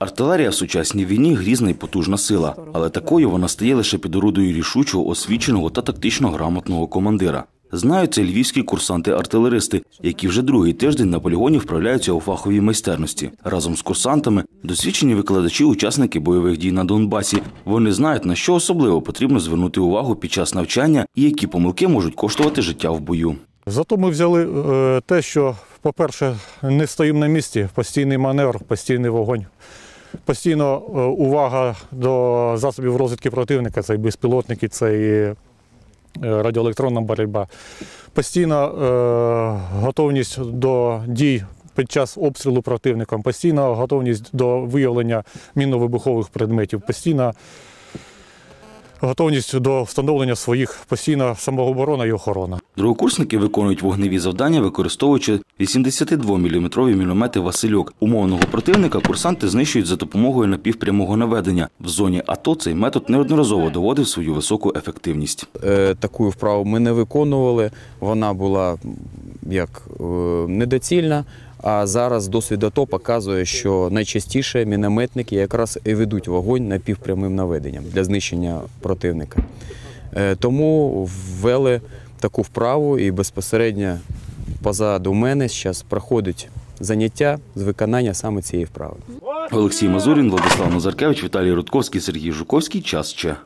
Артилерія в сучасній війні грізна і потужна сила, але такою вона стає лише під орудою рішучого, освіченого та тактично грамотного командира. Знають це львівські курсанти-артилеристи, які вже другий тиждень на полігоні вправляються у фаховій майстерності. Разом з курсантами досвідчені викладачі, учасники бойових дій на Донбасі. Вони знають, на що особливо потрібно звернути увагу під час навчання і які помилки можуть коштувати життя в бою. Зато ми взяли е, те, що, по-перше, не стоїмо на місці, постійний маневр, постійний вогонь. Постійно е, увага до засобів розвідки противника, це і безпілотники, це і е, радіоелектронна боротьба. Постійна е, готовність до дій під час обстрілу противником, постійна готовність до виявлення мінно-вибухових предметів, постійна готовність до встановлення своїх постійна самооборона і охорона. Другокурсники виконують вогневі завдання, використовуючи 82-мм міномети Васильок. Умовного противника курсанти знищують за допомогою напівпрямого наведення. В зоні АТО цей метод неодноразово доводив свою високу ефективність. Е, Таку вправу ми не виконували. Вона була як е, недоцільна. А зараз досвід АТО показує, що найчастіше мінометники якраз і ведуть вогонь напівпрямим наведенням для знищення противника. Е, Тому ввели таку вправу і безпосередньо позаду мене зараз проходить заняття з виконання саме цієї вправи. Олексій Мазурін, Владислав Назаркевич, Віталій Рудковський, Сергій Жуковський. Час ще.